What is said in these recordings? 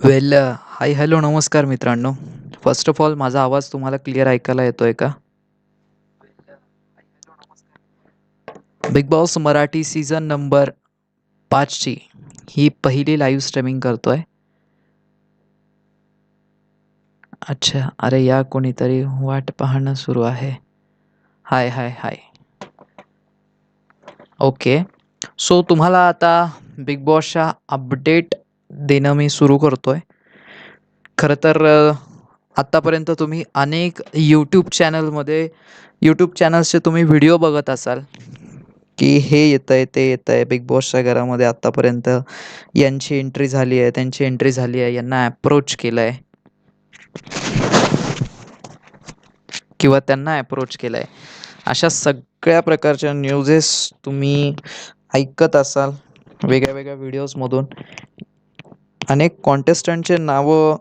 वेल hi hello नमस्कार मित्रांनो. First of all माझा आवाज तुम्हाला क्लिअर ऐकायला येतो आहे का? Big boss Marathi season number पाचची ही पहिली लाईव्ह स्ट्रीमिंग करतो आहे अच्छा अरे या कोणीतरी वाट पाहणं सुरू आहे. हाय हाय हाय ओके सो तुम्हाला आता बिग बॉसच्या अपडेट देणं मी सुरू करतोय. खरं तर आत्तापर्यंत तुम्ही अनेक यूट्यूब चॅनलमध्ये यूट्यूब चॅनल्सचे तुम्ही व्हिडिओ बघत असाल की हे येतं आहे ते येतं आहे बिग बॉसच्या घरामध्ये आत्तापर्यंत यांची एंट्री झाली आहे त्यांची एंट्री झाली आहे यांना ॲप्रोच केलं आहे किंवा त्यांना अप्रोच केलं आहे अशा सगळ्या प्रकारच्या न्यूजेस तुम्ही ऐकत असाल वेगळ्या वेगळ्या व्हिडिओजमधून अनेक कॉन्टेस्टंटचे नावं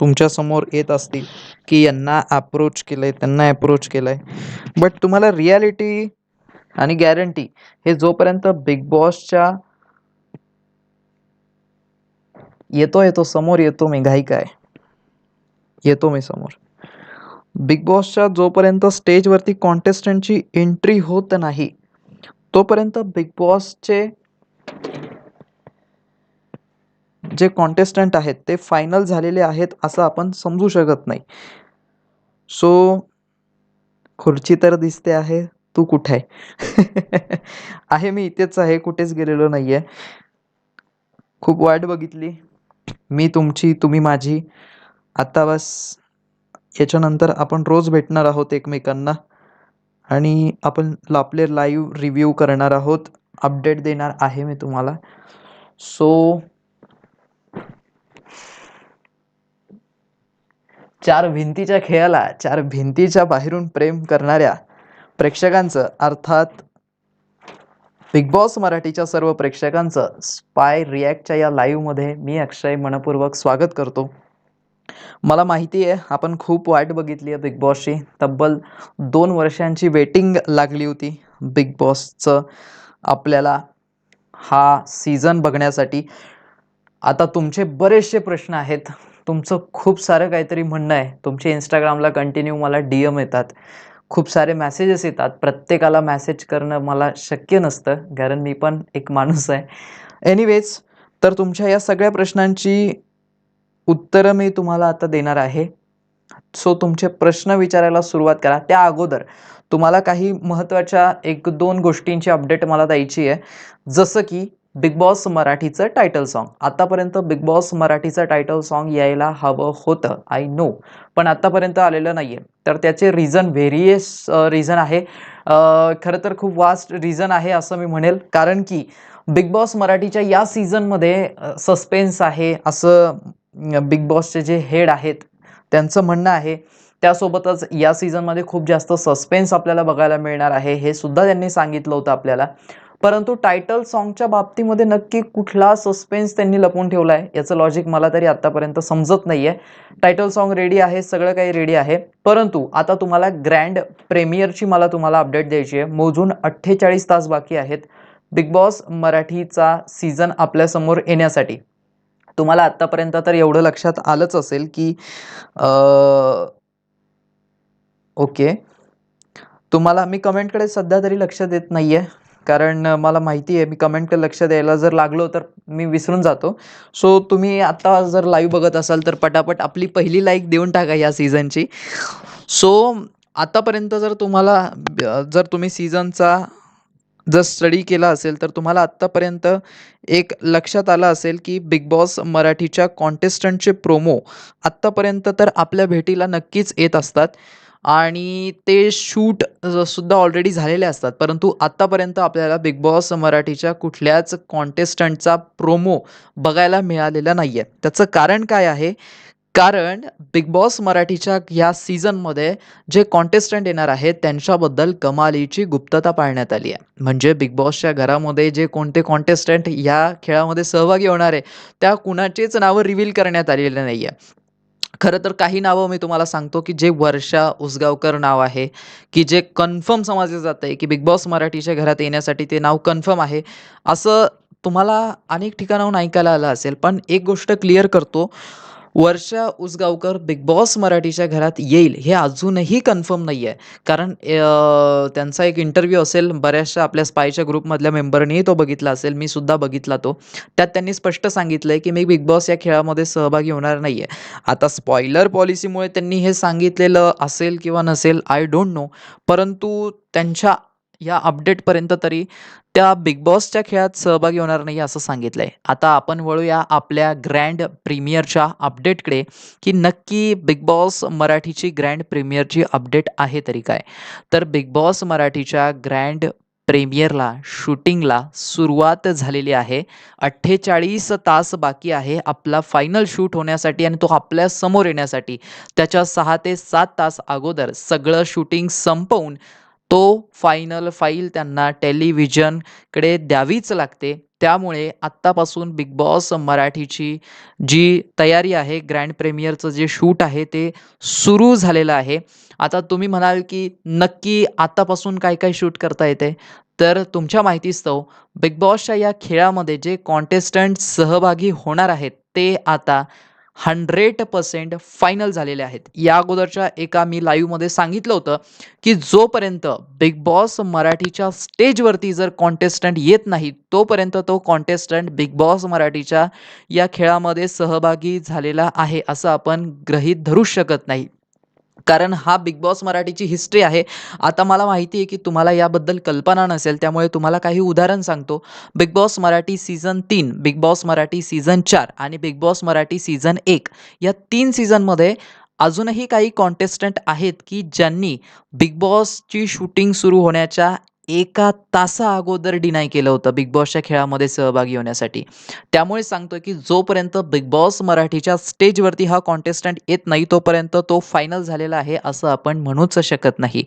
तुमच्यासमोर येत असतील की यांना अप्रोच केलं आहे त्यांना अप्रोच केलं आहे बट तुम्हाला रियालिटी आणि गॅरंटी हे जोपर्यंत बिग बॉसच्या येतो येतो समोर येतो मी घाई काय? येतो मी समोर. बिग बॉसच्या जोपर्यंत स्टेजवरती कॉन्टेस्टंटची एंट्री होत नाही तोपर्यंत बिग बॉसचे जे कॉन्टेस्टंट आहेत ते फायनल झालेले आहेत असं आपण समजू शकत नाही. सो खुर्ची तर दिसते आहे तू कुठे आहे? आहे मी इथेच आहे कुठेच गेलेलो नाही आहे खूप वाट बघितली मी तुमची तुम्ही माझी. आता बस याच्यानंतर आपण रोज भेटणार आहोत एकमेकांना आणि आपण आपले लाईव्ह रिव्ह्यू करणार आहोत. अपडेट देणार आहे मी तुम्हाला. सो चार भिंतीच्या खेळाला चार भिंतीच्या बाहेरून प्रेम करणाऱ्या प्रेक्षकांचं अर्थात बिग बॉस मराठीच्या सर्व प्रेक्षकांचं स्पाय रिॲक्टच्या या लाईव्हमध्ये मी अक्षय मनपूर्वक स्वागत करतो. मला माहिती आहे आपण खूप वाट बघितली आहे बिग बॉसची तब्बल दोन वर्षांची वेटिंग लागली होती बिग बॉसचं आपल्याला हा सीझन बघण्यासाठी. आता तुमचे बरेचसे प्रश्न आहेत. तुमचं खूप सारं काहीतरी म्हणणं आहे. तुमचे इंस्टाग्रामला कंटिन्यू मला डी एम येतात. खूप सारे मॅसेजेस येतात. प्रत्येकाला मॅसेज करणं मला शक्य नसतं कारण मी पण एक माणूस आहे. एनिवेज तर तुमच्या या सगळ्या प्रश्नांची उत्तरं मी तुम्हाला आता देणार आहे. सो तुमचे प्रश्न विचारायला सुरुवात करा. त्या अगोदर तुम्हाला काही महत्त्वाच्या एक दोन गोष्टींची अपडेट मला द्यायची आहे. जसं की बिग बॉस मराठीचं टायटल सॉन्ग आतापर्यंत बिग बॉस मराठीचं टायटल सॉन्ग यायला हवं होतं. आय नो पण आत्तापर्यंत आलेलं नाही आहे तर त्याचे रिझन व्हेरियस रिझन आहे. खरं तर खूप वास्ट रिझन आहे असं मी म्हणेल. कारण की बिग बॉस मराठीच्या या सीझनमध्ये सस्पेन्स आहे. असं बिग बॉसचे जे हेड आहेत त्यांचं म्हणणं आहे त्यासोबतच या सीझनमध्ये खूप जास्त सस्पेन्स आपल्याला बघायला मिळणार आहे. हे सुद्धा त्यांनी सांगितलं होतं आपल्याला. परंतु टायटल सॉन्गच्या बाबतीमध्ये नक्की कुठला सस्पेन्स त्यांनी लपून ठेवला आहे याचं लॉजिक मला तरी आत्तापर्यंत समजत नाही आहे टायटल सॉन्ग रेडी आहे सगळं काही रेडी आहे. परंतु आता तुम्हाला ग्रँड प्रेमियरची मला तुम्हाला अपडेट द्यायची आहे. मोजून अठ्ठेचाळीस तास बाकी आहेत. बिग बॉस मराठीचा सीझन आपल्यासमोर येण्यासाठी. तुम्हाला आत्तापर्यंत तर एवढं लक्षात आलंच असेल की आ, ओके. तुम्हाला मी कमेंटकडे सध्या तरी लक्ष देत नाही आहे कारण मला माहिती आहे मी कमेंटकडे लक्ष द्यायला जर लागलो तर मी विसरून जातो. सो तुम्ही आत्ता जर लाईव्ह बघत असाल तर पटापट आपली पहिली लाईक देऊन टाका या सीझनची सो आतापर्यंत जर तुम्हाला जर तुम्ही सीझनचा जर स्टडी केला असेल तर तुम्हाला आत्तापर्यंत एक लक्षात आलं असेल की बिग बॉस मराठीच्या कॉन्टेस्टंटचे प्रोमो आत्तापर्यंत तर आपल्या भेटीला नक्कीच येत असतात. आणि ते शूट सुद्धा ऑलरेडी झालेले असतात. परंतु आत्तापर्यंत आपल्याला बिग बॉस मराठीच्या कुठल्याच कॉन्टेस्टंटचा प्रोमो बघायला मिळालेला नाही आहे त्याचं कारण काय आहे? कारण बिग बॉस मराठीच्या ह्या सीझनमध्ये जे कॉन्टेस्टंट येणार आहेत त्यांच्याबद्दल कमालीची गुप्तता पाळण्यात आली आहे. म्हणजे बिग बॉसच्या घरामध्ये जे कोणते कॉन्टेस्टंट या खेळामध्ये सहभागी होणार आहे त्या कुणाचेच नावं रिव्हील करण्यात आलेलं नाही आहे खरं तर काही नावं मी तुम्हाला सांगतो की जे वर्षा उसगावकर नाव आहे की जे कन्फर्म समजलं जातं आहे की बिग बॉस मराठीच्या घरात येण्यासाठी ते नाव कन्फर्म आहे असं तुम्हाला अनेक ठिकाणाहून ऐकायला आलं असेल, पण एक गोष्ट क्लिअर करतो. वर्षा उसगावकर बिग बॉस मराठीच्या घरात येईल हे अजूनही कन्फर्म नाही आहे. कारण त्यांचा एक इंटरव्ह्यू असेल बऱ्याचशा आपल्या स्पायच्या ग्रुपमधल्या मेंबरनीही तो बघितला असेल. मी सुद्धा बघितला तो. त्यात त्यांनी स्पष्ट सांगितलं आहे की मी बिग बॉस या खेळामध्ये सहभागी होणार नाही आहे आता स्पॉइलर पॉलिसीमुळे त्यांनी हे सांगितलेलं असेल किंवा नसेल आय डोंट नो. परंतु त्यांच्या या अपडेटपर्यंत तरी त्या बिग बॉसच्या खेळात सहभागी होणार नाही असं सांगितलंय. आता आपण वळूया आपल्या ग्रँड प्रीमियरच्या अपडेटकडे, की नक्की बिग बॉस मराठीची ग्रँड प्रीमियरची अपडेट आहे तरी काय? तर बिग बॉस मराठीच्या ग्रँड प्रीमियरला शूटिंगला सुरुवात झालेली आहे. 48 तास बाकी आहे आपला फायनल शूट होण्यासाठी आणि तो आपल्यासमोर येण्यासाठी. त्याच्या सहा ते सात तास अगोदर सगळं शूटिंग संपवून तो फायनल फाईल त्यांना टेलिव्हिजनकडे द्यावीच लागते. त्यामुळे आत्तापासून बिग बॉस मराठीची जी तयारी आहे, ग्रँड प्रीमियरचं जे शूट आहे ते सुरू झालेलं आहे. आता तुम्ही म्हणाल, की नक्की आत्तापासून काय-काय शूट करता येते तर तुमच्या माहितीस्तव बिग बॉसच्या या खेळामध्ये जे कॉन्टेस्टंट सहभागी होणार आहेत, ते आता 100% फायनल झालेले आहेत. या अगोदरच्या एका मी लाईव्हमध्ये सांगितलं होतं, की जोपर्यंत बिग बॉस मराठीच्या स्टेजवरती जर कॉन्टेस्टंट येत नाही, तोपर्यंत तो कॉन्टेस्टंट बिग बॉस मराठीच्या या खेळामध्ये सहभागी झालेला आहे, असं आपण ग्रहीत धरूच शकत नाही. कारण हा बिग बॉस मराठीची हिस्ट्री आहे. आता मला माहिती आहे, की तुम्हाला याबद्दल कल्पना नसेल, त्यामुळे तुम्हाला काही उदाहरण सांगतो. बिग बॉस मराठी सीझन तीन बिग बॉस मराठी सीझन चार आणि बिग बॉस मराठी सीझन एक या तीन सीझनमध्ये अजूनही काही कॉन्टेस्टंट आहेत, की ज्यांनी बिग बॉसची शूटिंग सुरू होण्याच्या एका तासा अगोदर डिनाय केलं होतं बिग बॉसच्या खेळामध्ये सहभागी होण्यासाठी. त्यामुळे सांगतोय, की जोपर्यंत बिग बॉस मराठीच्या स्टेजवरती हा कॉन्टेस्टंट येत नाही, तोपर्यंत तो फायनल झालेला आहे, असं आपण म्हणूच शकत नाही.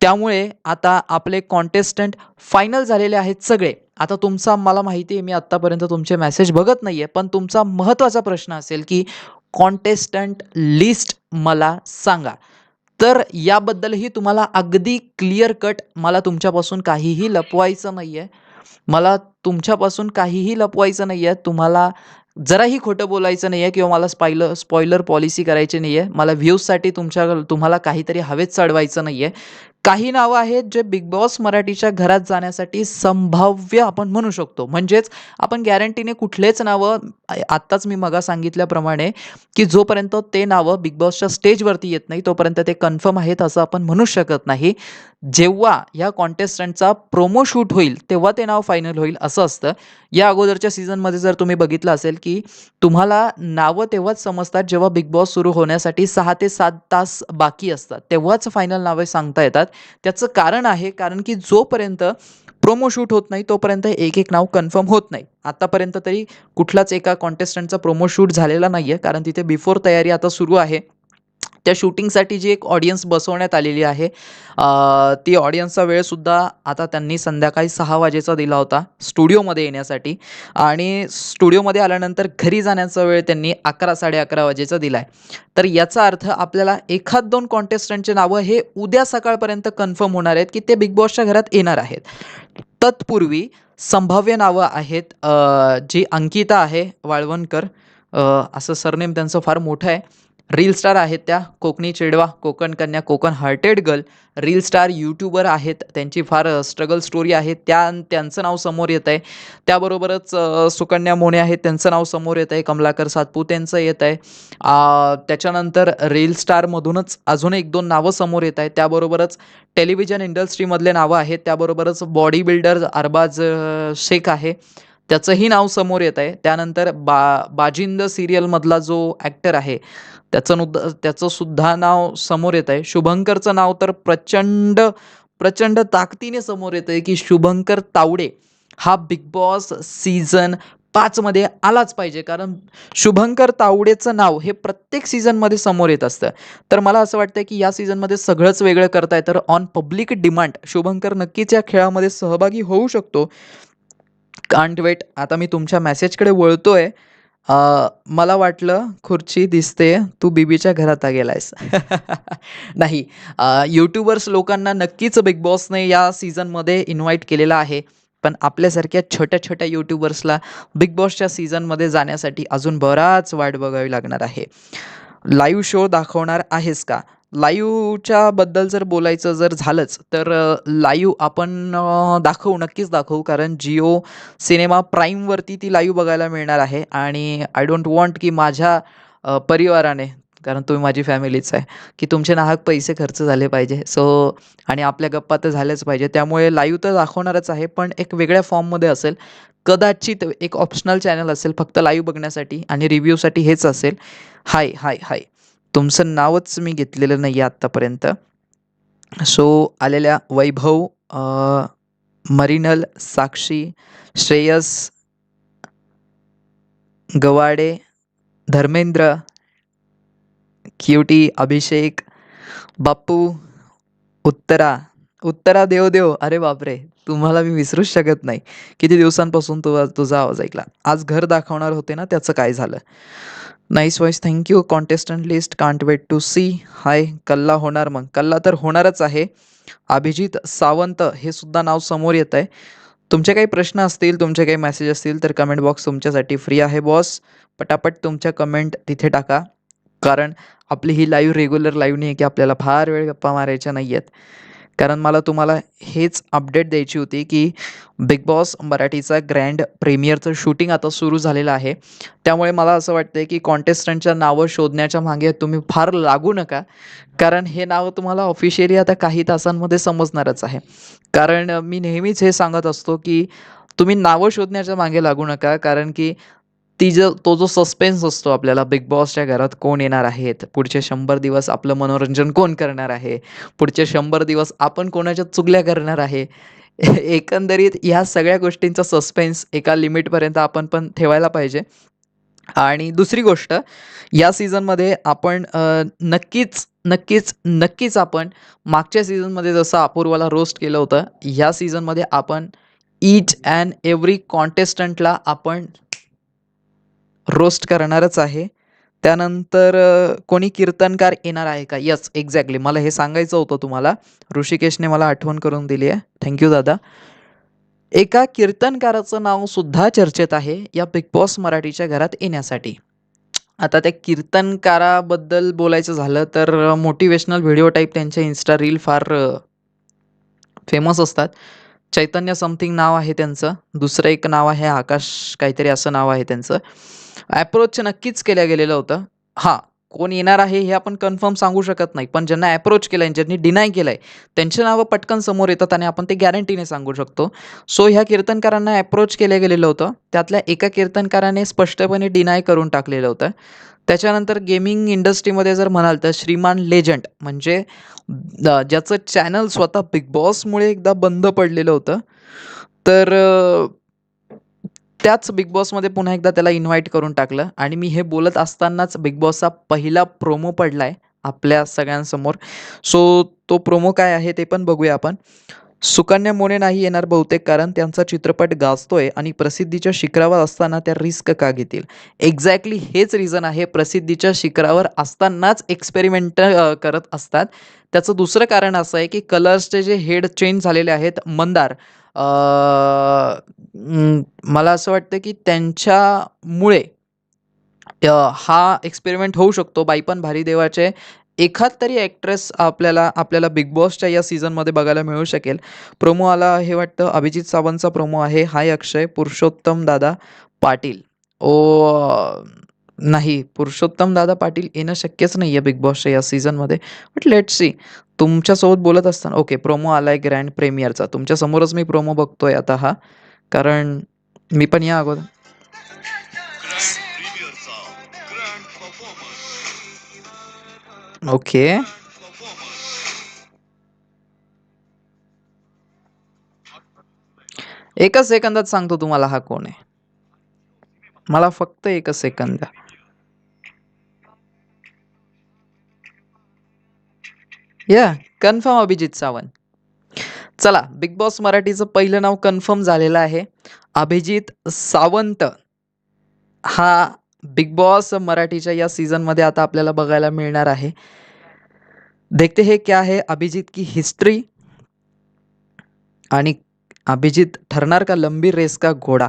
त्यामुळे आता आपले कॉन्टेस्टंट फायनल झालेले आहेत सगळे. आता तुमचा मला माहिती आहे, मी आत्तापर्यंत तुमचे मेसेज बघत नाही आहे पण तुमचा महत्त्वाचा प्रश्न असेल, की कॉन्टेस्टंट लिस्ट मला सांगा. तर याबद्दलही तुम्हाला अगदी क्लिअर कट मला तुमच्यापासून काहीही लपवायचं नाही आहे मला तुमच्यापासून काहीही लपवायचं नाही आहे तुम्हाला जराही खोटं बोलायचं नाही आहे किंवा मला स्पायलर स्पॉयलर पॉलिसी करायची नाही आहे मला व्ह्यूजसाठी तुमच्या तुम्हाला काहीतरी हवेत चढवायचं नाही आहे काही नावं आहेत, जे बिग बॉस मराठीच्या घरात जाण्यासाठी संभाव्य आपण म्हणू शकतो. म्हणजेच आपण गॅरंटीने कुठलेच नावं आत्ताच मी मगा सांगितल्याप्रमाणे, की जोपर्यंत ते नावं बिग बॉसच्या स्टेजवरती येत नाही, तोपर्यंत ते कन्फर्म आहेत असं आपण म्हणू शकत नाही. जेव्हा ह्या कॉन्टेस्टंटचा प्रोमो शूट होईल, तेव्हा ते नाव फायनल होईल असं असतं. या अगोदरच्या सीझनमध्ये जर तुम्ही बघितलं असेल, की तुम्हाला नावं तेव्हाच समजतात, जेव्हा बिग बॉस सुरू होण्यासाठी सहा ते सात तास बाकी असतात. तेव्हाच फायनल नावे सांगता येतात. त्याचं कारण आहे, कारण की जोपर्यंत प्रोमो शूट होत नाही, तोपर्यंत एक-एक नाव कन्फर्म होत नाही. आत्तापर्यंत तरी कुठलाच एका कॉन्टेस्टंटचा प्रोमो शूट झालेला आहे कारण तिथे बिफोर तयारी आता सुरू आहे. त्या शूटिंगसाठी जी एक ऑडियन्स बसवण्यात आलेली आहे, ती ऑडियन्सचा वेळसुद्धा आता त्यांनी संध्याकाळी सहा वाजेचा दिला होता स्टुडिओमध्ये येण्यासाठी आणि स्टुडिओमध्ये आल्यानंतर घरी जाण्याचा वेळ त्यांनी 11-11:30 वाजेचा दिलाय. तर याचा अर्थ आपल्याला एखाद दोन कॉन्टेस्टंटचे नावं हे उद्या सकाळपर्यंत कन्फर्म होणार आहेत, की ते बिग बॉसच्या घरात येणार आहेत. तत्पूर्वी संभाव्य नावं आहेत, जी अंकिता आहे वाळवणकर, असं सरनेम त्यांचं फार मोठं आहे. रील स्टार आहेत त्या, कोकणी चेडवा Konkan Kanya, Konkan hearted girl, reel star YouTuber आहेत. त्यांची फार स्ट्रगल स्टोरी आहे. त्या त्यांचं नाव समोर येत आहे त्याबरोबरच सुकन्या मोने आहेत, त्यांचं नाव समोर येत आहे कमलाकर सातपुतेंचं येत आहे त्याच्यानंतर रील स्टारमधूनच अजून 1-2 नावं समोर येत आहे त्याबरोबरच टेलिव्हिजन इंडस्ट्रीमधले नावं आहेत. त्याबरोबरच बॉडी बिल्डर अरबाज शेख आहे, त्याचंही नाव समोर येत आहे त्यानंतर बा बाजिंद सिरियलमधला जो ॲक्टर आहे, त्याचं नुद त्याचं सुद्धा नाव समोर येत आहे शुभंकरचं नाव तर प्रचंड, प्रचंड ताकदीने समोर येतंय, की शुभंकर तावडे हा बिग बॉस सीझन पाचमध्ये आलाच पाहिजे. कारण शुभंकर तावडेचं नाव हे प्रत्येक सीझनमध्ये समोर येत असतं. तर मला असं वाटतं की या सीझनमध्ये सगळंच वेगळं करताय, तर ऑन पब्लिक डिमांड शुभंकर नक्कीच या खेळामध्ये सहभागी होऊ शकतो. Can't wait. आता मी तुमच्या मेसेजकडे वळतो आहे मला वाटलं खुर्ची दिसते तू बीबीच्या घरात गेलायस. नाही, यूट्यूबर्स लोकांना नक्कीच बिग बॉसने या सीझनमध्ये इन्व्हाइट केलेलं आहे. पण आपल्यासारख्या छोट्या छोट्या यूट्यूबर्सला बिग बॉसच्या सीझनमध्ये जाण्यासाठी अजून बराच वाट बघावी लागणार आहे लाईव्ह शो दाखवणार आहेस का लाईव्हच्या बद्दल जर बोलायचं जर झालंच तर लाईव्ह आपण दाखवू नक्कीच दाखवू कारण जिओ सिनेमा प्राईमवरती ती लाईव्ह बघायला मिळणार आहे. आणि आय डोंट वॉन्ट की माझ्या परिवाराने कारण तुम्ही माझी फॅमिलीच आहे की तुमचे नाहक पैसे खर्च झाले पाहिजे. सो आणि आपल्या गप्पा तर झाल्याच पाहिजे त्यामुळे लाईव्ह तर दाखवणारच आहे पण एक वेगळ्या फॉर्ममध्ये असेल. कदाचित एक ऑप्शनल चॅनल असेल फक्त लाईव्ह बघण्यासाठी आणि रिव्ह्यूसाठी हेच असेल. हाय हाय हाय. तुमचं नावच मी घेतलेलं नाही आहे आत्तापर्यंत. सो आलेल्या वैभव मरिनल साक्षी श्रेयस गवाडे धर्मेंद्र क्युटी अभिषेक बाप्पू उत्तरा. उत्तरा देव देव. अरे बापरे तुम्हाला मी विसरूच शकत नाही. किती दिवसांपासून तु तुझा आवाज ऐकला. आज घर दाखवणार होते ना त्याचं काय झालं? Nice voice thank you contestant list can't wait to see hi कल्ला होणार मग. कल्ला तर होणारच आहे. अभिजित सावंत हे सुद्धा नाव समोर येत आहे. तुमचे काही प्रश्न असतील तुमचे काही मेसेज असतील तर कमेंट बॉक्स तुमच्यासाठी फ्री आहे बॉस पटापट तुमच्या कमेंट तिथे टाका. कारण आपली ही लाईव्ह रेग्युलर लाईव्ह नाही आहे की आपल्याला फार वेळ गप्पा मारायच्या नाही आहेत कारण मला तुम्हाला हेच अपडेट द्यायची होती की बिग बॉस मराठीचा ग्रँड प्रीमियरचं शूटिंग आता सुरू झालेलं आहे. त्यामुळे मला असं वाटतं की कॉन्टेस्टंटच्या नावं शोधण्याच्या मागे तुम्ही फार लागू नका. कारण हे नावं तुम्हाला ऑफिशियली आता काही तासांमध्ये समजणारच आहे. कारण मी नेहमीच हे सांगत असतो की तुम्ही नावं शोधण्याच्या मागे लागू नका. कारण की ती जो तो जो सस्पेन्स असतो आपल्याला बिग बॉसच्या घरात कोण येणार आहेत? पुढचे शंभर दिवस आपलं मनोरंजन कोण करणार आहे? पुढचे शंभर दिवस आपण कोणाच्या चुगल्या करणार आहे? एकंदरीत ह्या सगळ्या गोष्टींचा सस्पेन्स एका लिमिटपर्यंत आपण पण ठेवायला पाहिजे. आणि दुसरी गोष्ट या सीझनमध्ये आपण नक्कीच नक्कीच नक्कीच आपण मागच्या सीझनमध्ये जसं अपूर्वाला रोस्ट केलं होतं ह्या सीझनमध्ये आपण ईच अँड एव्हरी कॉन्टेस्टंटला आपण रोस्ट करणारच आहे. त्यानंतर कोणी कीर्तनकार येणार आहे का? यस एक्झॅक्टली मला हे सांगायचं होतं तुम्हाला. ऋषिकेशने मला आठवण करून दिली आहे. थँक्यू दादा. एका कीर्तनकाराचं नाव सुद्धा चर्चेत आहे या बिग बॉस मराठीच्या घरात येण्यासाठी. आता त्या कीर्तनकाराबद्दल बोलायचं झालं तर मोटिवेशनल व्हिडिओ टाईप त्यांचे इन्स्टा रील फार फेमस असतात. चैतन्य समथिंग नाव आहे त्यांचं. दुसरं एक नाव आहे आकाश काहीतरी असं नाव आहे त्यांचं. ॲप्रोच नक्कीच केल्या गेलेलं होतं हां कोण येणार आहे हे आपण कन्फर्म सांगू शकत नाही. पण ज्यांना ॲप्रोच केलं आहे ज्यांनी डिनाय केलं आहे त्यांची नावं पटकन समोर येतात आणि आपण ते गॅरंटीने सांगू शकतो. सो ह्या कीर्तनकारांना ॲप्रोच केलं गेलेलं होतं त्यातल्या एका कीर्तनकाराने स्पष्टपणे डिनाय करून टाकलेलं होतं त्याच्यानंतर गेमिंग इंडस्ट्रीमध्ये जर म्हणाल तर श्रीमान लेजंड म्हणजे ज्याचं चॅनल स्वतः बिग बॉसमुळे एकदा बंद पडलेलं होतं. तर त्याच बिग बॉसमध्ये पुन्हा एकदा त्याला इन्व्हाइट करून टाकलं. आणि मी हे बोलत असतानाच बिग बॉसचा पहिला प्रोमो पडला आहे आपल्या सगळ्यांसमोर. सो तो प्रोमो काय आहे ते पण बघूया आपण. सुकन्या मोने नाही येणार बहुतेक कारण त्यांचा चित्रपट गाजतोय आणि प्रसिद्धीच्या शिखरावर असताना त्या रिस्क का घेतील? एक्झॅक्टली हेच रिझन आहे. प्रसिद्धीच्या शिखरावर असतानाच एक्सपेरिमेंट करत असतात. त्याचं दुसरं कारण असं आहे की कलर्सचे जे हेड चेंज झालेले आहेत मंदार मला असं वाटतं की त्यांच्यामुळे हा एक्सपेरिमेंट होऊ शकतो. बाई पण भारी देवाचे. एखाद तरी ॲक्ट्रेस आपल्याला आपल्याला बिग बॉसच्या या सीझनमध्ये बघायला मिळू शकेल. प्रोमो आला हे वाटतं. अभिजित सावंतचा प्रोमो आहे. हाय अक्षय. पुरुषोत्तम दादा पाटील. ओ नाही. पुरुषोत्तम दादा पाटील येणं शक्यच नाही आहे बिग बॉसच्या या सीझनमध्ये बट लेट सी तुमच्यासोबत बोलत असताना ओके प्रोमो आला आहे ग्रँड प्रेमियरचा तुमच्यासमोरच मी प्रोमो बघतोय आता हा. कारण मी पण या अगोदर. ओके एकच सेकंदात सांगतो तुम्हाला हा कोण आहे. मला फक्त एकच सेकंद द्या या कन्फर्म अभिजित सावंत चला बिग बॉस मराठीचं पहिलं नाव कन्फर्म झालेलं आहे. अभिजित सावंत हा बिग बॉस मराठीच्या या सीझनमध्ये आता आपल्याला बघायला मिळणार आहे. देखते हे क्या है अभिजित की हिस्ट्री आणि अभिजित ठरणार का लंबी रेस का घोडा?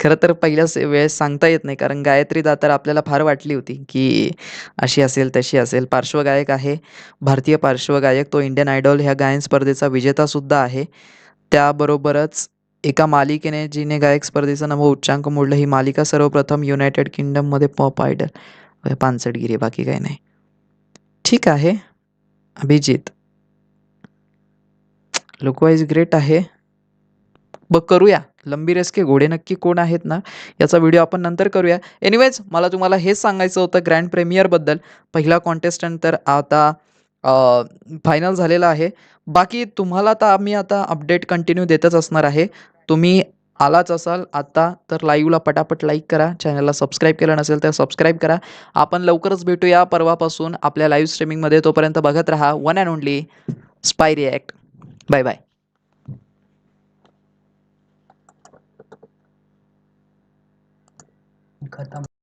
खरं तर पहिल्याच वेळेस सांगता येत नाही कारण गायत्री दातार आपल्याला फार वाटली होती की अशी असेल तशी असेल. पार्श्वगायक आहे भारतीय पार्श्वगायक तो इंडियन आयडॉल ह्या गायन स्पर्धेचा विजेतासुद्धा आहे. त्याबरोबरच एका मालिकेने जिने गायक स्पर्धेचं नवं उच्चांक मोडलं ही मालिका सर्वप्रथम युनायटेड किंगडममध्ये पॉप आयडल पानसटगिरी बाकी काही नाही. ठीक आहे. अभिजित. लुकवाईज ग्रेट आहे. बघ करूया. लंबी रेस के घोडे नक्की कोण आहेत ना याचा व्हिडिओ आपण नंतर करूया. एनिवेज मला तुम्हाला हेच सांगायचं होतं ग्रँड प्रेमियरबद्दल पहिला कॉन्टेस्टंट तर आता फायनल झालेला आहे. बाकी तुम्हाला तर आम्ही आता अपडेट कंटिन्यू देतच असणार आहे. तुम्ही आलाच असाल आता तर लाईव्हला पटापट लाईक करा. चॅनलला सबस्क्राईब केलं नसेल तर सबस्क्राईब करा. आपण लवकरच भेटूया परवापासून. आपल्या लाईव्ह स्ट्रीमिंगमध्ये तोपर्यंत बघत राहा. One and only spy react bye bye खतम.